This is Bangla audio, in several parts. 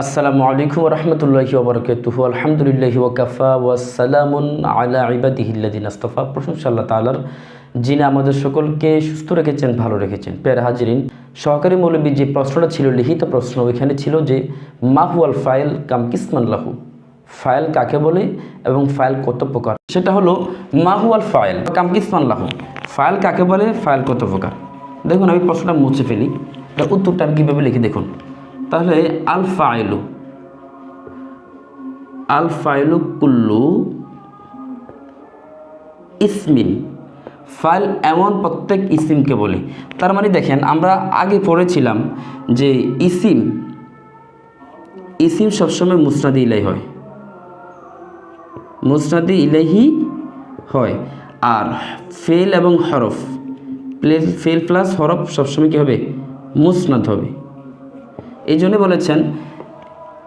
আসসালামু আলাইকুম রহমতুল্লাহি ওবরকাতুহু আলহামদুলিল্লাহি ওয়াকাফা ওয়াসালামুন আলা ইবাদিহিল্লাদিন আস্তফা। প্রশংসা আল্লাহ তালার যিনি আমাদের সকলকে সুস্থ রেখেছেন, ভালো রেখেছেন। পেয়ার হাজিরিন, সহকারী মৌলবী যে প্রশ্নটা ছিল, লিখিত প্রশ্ন ওইখানে ছিল যে মাহু আল ফাইল কাম কিসমান লাহু? ফাইল কাকে বলে এবং ফাইল কত প্রকার? সেটা হলো মাহু আল ফাইল কাম কিসমান লাহু? ফাইল কাকে বলে? ফাইল কত প্রকার? দেখুন, আমি প্রশ্নটা মুছে ফেলি। তার উত্তরটা আমি কীভাবে লিখে দেখুন। তাহলে আল ফাইলু আল ফাইলু কুল্লু ইসমিন। ফাইল এমন প্রত্যেক ইসিমকে বলে। তার মানে দেখেন, আমরা আগে পড়েছিলাম যে ইসিম ইসিম সবসময় মুসনাদি ইলাই হয়। মুসনাদি ইলাহি হয়। আর ফেল এবং হরফ ফেল প্লাস হরফ সবসময় কী হবে? মুসনাদ হবে। এই জন্য বলেছেন,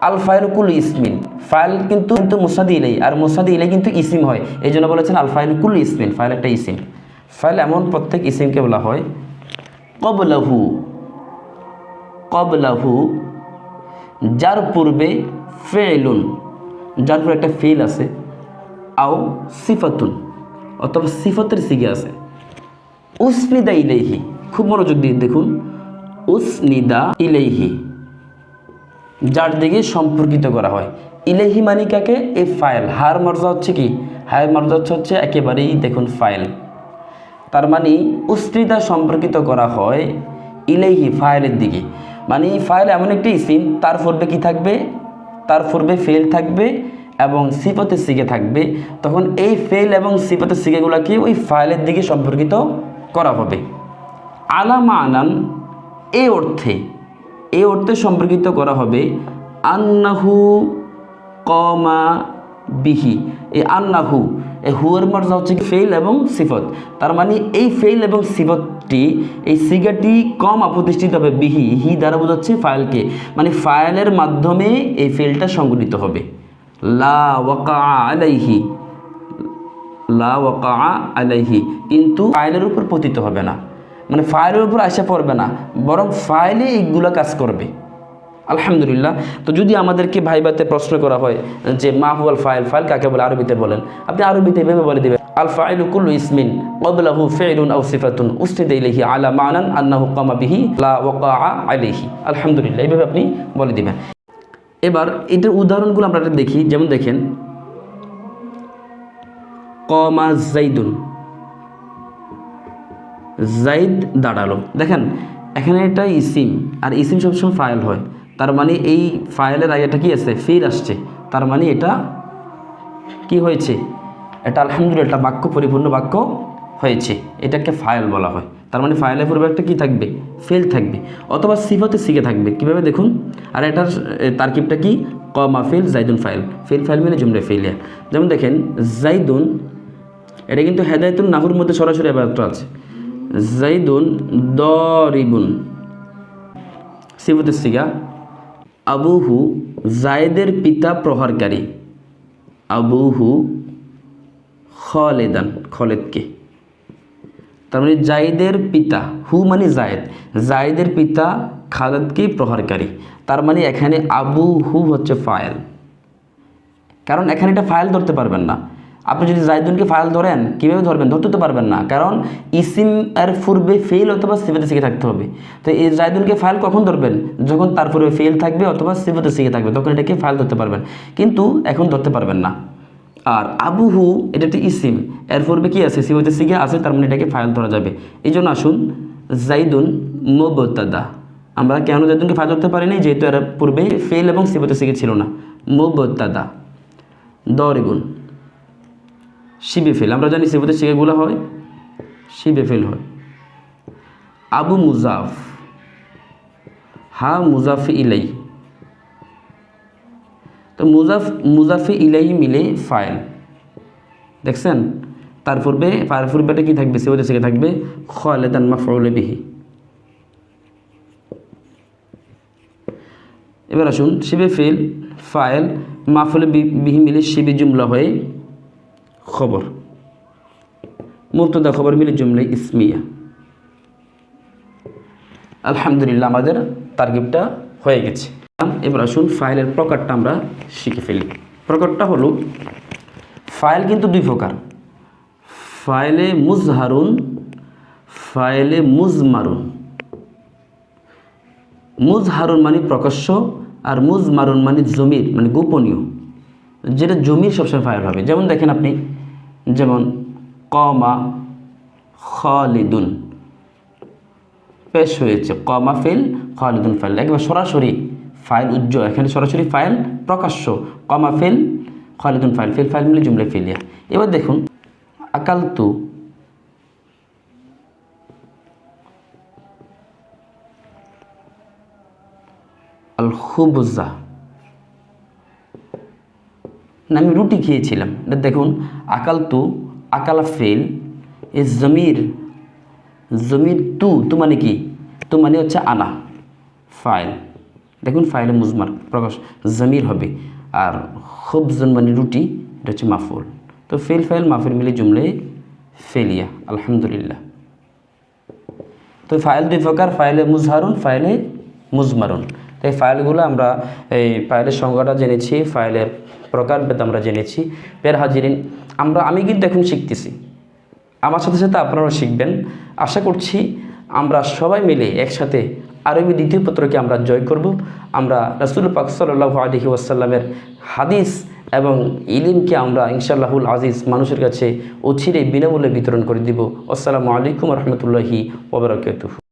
আল ফাইলকুল ইসমিন। ফাইল কিন্তু কিন্তু মুসাদি ইলাই, আর মুসাদি ইলাই কিন্তু ইসিম হয়। এই জন্য বলেছেন, আল ফাইলকুল ইসমিন, ফাইল একটা ইসিম। ফাইল এমন প্রত্যেক ইসিমকে বলা হয়, কবলাহু কবলাহু, যার পূর্বে ফেলুন যার পূর্বে একটা ফেল আছে, আও সিফাতুন, অথবা সিফতের সিগে আছে। উসনিদা ইলেহি খুব মনোযোগ দিয়ে দেখুন, উসনিদা ইলাইহি। যার দিকে সম্পর্কিত করা হয়। ইলেহি মানি কাকে? এই ফাইল হার মর্যা হচ্ছে কি? হার মর্যা হচ্ছে একেবারেই দেখুন ফাইল তার মানে উস্ত্রিতা সম্পর্কিত করা হয় ইলেহি ফাইলের দিকে। মানে ফাইল এমন একটি ইসিম তার পূর্বে কি থাকবে? তার পূর্বে ফেল থাকবে এবং সিপতের সিগে থাকবে। তখন এই ফেল এবং সিপতের সিগেগুলোকে ওই ফাইলের দিকে সম্পর্কিত করা হবে। আলামা আনান এই অর্থে এই অর্থে সম্পর্কিত করা হবে আন্নাহু কমা বিহি। এই আন্নাহু, এই হুয়ের মর্যা হচ্ছে ফেল এবং সিফত। তার মানে এই ফেল এবং সিফতটি, এই সিগাটি কম প্রতিষ্ঠিত হবে, বিহি, হি দ্বারা বোঝাচ্ছে ফাইলকে। মানে ফাইলের মাধ্যমে এই ফেলটা সংগঠিত হবে। লা ওয়াকা আলাইহি, লা ওয়াকা আলাইহি। কিন্তু ফাইলের উপর পতিত হবে না। মানে ফাইলের উপর আসে পড়বে না, বরং ফাইলে এইগুলো কাজ করবে। আলহামদুলিল্লাহ। তো যদি আমাদেরকে ভাইবাতে প্রশ্ন করা হয়, যে মাহুয়াল ফাইল ফাইল কাকে বলে? আরবিতে বলেন। আপনি আরবিতে এভাবে বলে দেবেন, আল ফাইল কুল্লু ইসমিন, কবলাহু ফেলুন আউ সিফাতুন উস্তিদ ইলাইহি আলা মানান আন্নাহু কামা বিহি লা ওয়াকা আলাইহি। আলহামদুলিল্লাহ, এইভাবে আপনি বলে দিবেন। এবার এটার উদাহরণগুলো আমরা দেখি। যেমন দেখেন, কমা জাইদুন জাইদ দাঁড়াল। দেখেন, এখানে এটা ইসিম, আর ইসিম সবসময় ফাইল হয়। তার মানে এই ফাইলের আগে এটা কি আছে? ফির আসছে। তার মানে এটা কি হয়েছে? এটা আলহামদুলিল্লাহ একটা বাক্য, পরিপূর্ণ বাক্য হয়েছে। এটাকে ফাইল বলা হয়। তার মানে ফাইলের পূর্বে একটা কী থাকবে? ফেল থাকবে। অথবা সিফতে শিখে থাকবে। কীভাবে দেখুন? আর এটার তারকিবটা কি? কমা ফেল, জাইদুন ফাইল। ফেল, ফাইল মানে জুমলে ফেলিয়া যেমন দেখেন, জাইদুন, এটা কিন্তু হেদায়তুন নাহুর মধ্যে সরাসরি ব্যাপারটা আছে। জাইদুন দরিবুন সিফতের সিগা আবুহু জায়দের পিতা প্রহারকারী। আবুহু খলেদান, খলেদকে। তার মানে জাইদের পিতা, হু মানে জায়েদ জায়েদের পিতা খালেদকে প্রহারকারী। তার মানে এখানে আবু হু হচ্ছে ফায়েল। কারণ এখানে এটা ফাইল ধরতে পারবেন না। আপনি যদি জাইদুনকে ফাইল ধরেন, কীভাবে ধরবেন? ধরতে তো পারবেন না। কারণ ইসিম এর পূর্বে ফেল অথবা সিফতে শিখে থাকতে হবে। তো এই জাইদুনকে ফাইল কখন ধরবেন? যখন তার পূর্বে ফেল থাকবে অথবা সিফতে শিখে থাকবে, তখন এটাকে ফাইল ধরতে পারবেন। কিন্তু এখন ধরতে পারবেন না। আর আবুহু এটা একটি ইসিম। এর পূর্বে কী আছে? সিফতে শিখে আছে, তার মানে এটাকে ফাইল ধরা যাবে। এই জন্য আসুন, জাইদুন মোবতাদা। আমরা কেন জাইদুনকে ফাইল ধরতে পারিনি যেহেতু এর পূর্বে ফেল এবং সিফতে শিখে ছিল না। মোবতাদা। দরিগুন। শিবে ফেল। আমরা জানি সিফতে শিখেগুলো হয়, শিবে ফেল হয়। আবু মুজাফ, হা মুজাফি ইলাই। তো মুজাফ, মুজাফি ইলাই মিলে ফাইল। দেখছেন? তার পূর্বে, তার পূর্বেটা কি থাকবে? সিফতে শিখে থাকবে, খালেদান মাফউলে বিহি। এবার আসুন, শিবে ফেল, ফাইল মাফুলে বিহি মিলে শিবে জুমলা হয়ে খবর। মুক্তদা খবর মিলে জুমলে ইসমিয়া। আলহামদুলিল্লাহ আমাদের তারগিবটা হয়ে গেছে। এবার আসুন ফাইলের প্রকারটা আমরা শিখে ফেলি। প্রকারটা হলো, ফাইল কিন্তু দুই প্রকার। ফাইলে মুজহারুন, ফাইলে মুজমারুন। মুজহারুন মানে প্রকাশ্য আর মুজমারুন মানে জমির মানে গোপনীয়। যেটা জমির সবসময় ফাইল হবে। যেমন দেখেন আপনি, যেমন কমা খালিদুন। পেশ হয়েছে, কমা ফেল খালিদুন ফাইল একবার সরাসরি ফাইল উজ্জ্বল। এখানে সরাসরি ফাইল প্রকাশ্য। কমা ফেল খালিদুন ফাইল ফেল ফাইল মিলে জুমলে ফেলিয়া এবার দেখুন, আকালতু আল খুবজা। না, আমি রুটি খেয়েছিলাম। এটা দেখুন আকাল তু আকালা ফেল, এ জমির জমির তু তু মানে কি? তু মানে হচ্ছে আনা, ফাইল। দেখুন, ফাইলে মুজমার প্রকাশ, জমির হবে। আর খুবজন মানে রুটি, এটা হচ্ছে মাফুল। তো ফেল, ফাইল, মাফুল মিলে জুমলে ফেলিয়া, আলহামদুলিল্লাহ। তো ফাইল দুই প্রকার, ফাইলে মুজহারুন, ফাইলে মুজমারুন। তো এই ফাইলগুলো আমরা, এই ফাইলের সংজ্ঞাটা জেনেছি, ফাইলের প্রকারভেদ আমরা জেনেছি। পের হাজিরিন, আমরা, আমি কিন্তু এখন শিখতেছি। আমার সাথে সাথে আপনারাও শিখবেন। আশা করছি আমরা সবাই মিলে একসাথে আরবি দ্বিতীয় পত্রকে আমরা জয় করব। আমরা রাসুল পাক সাল্লাহ আলহি ওয়াসাল্লামের হাদিস এবং ইলিমকে আমরা ইনশাআল্লাহুল আজিজ মানুষের কাছে অচিরে বিনামূল্যে বিতরণ করে দিব। আসসালামু আলাইকুম রহমতুল্লাহি ওবরাকাতুহ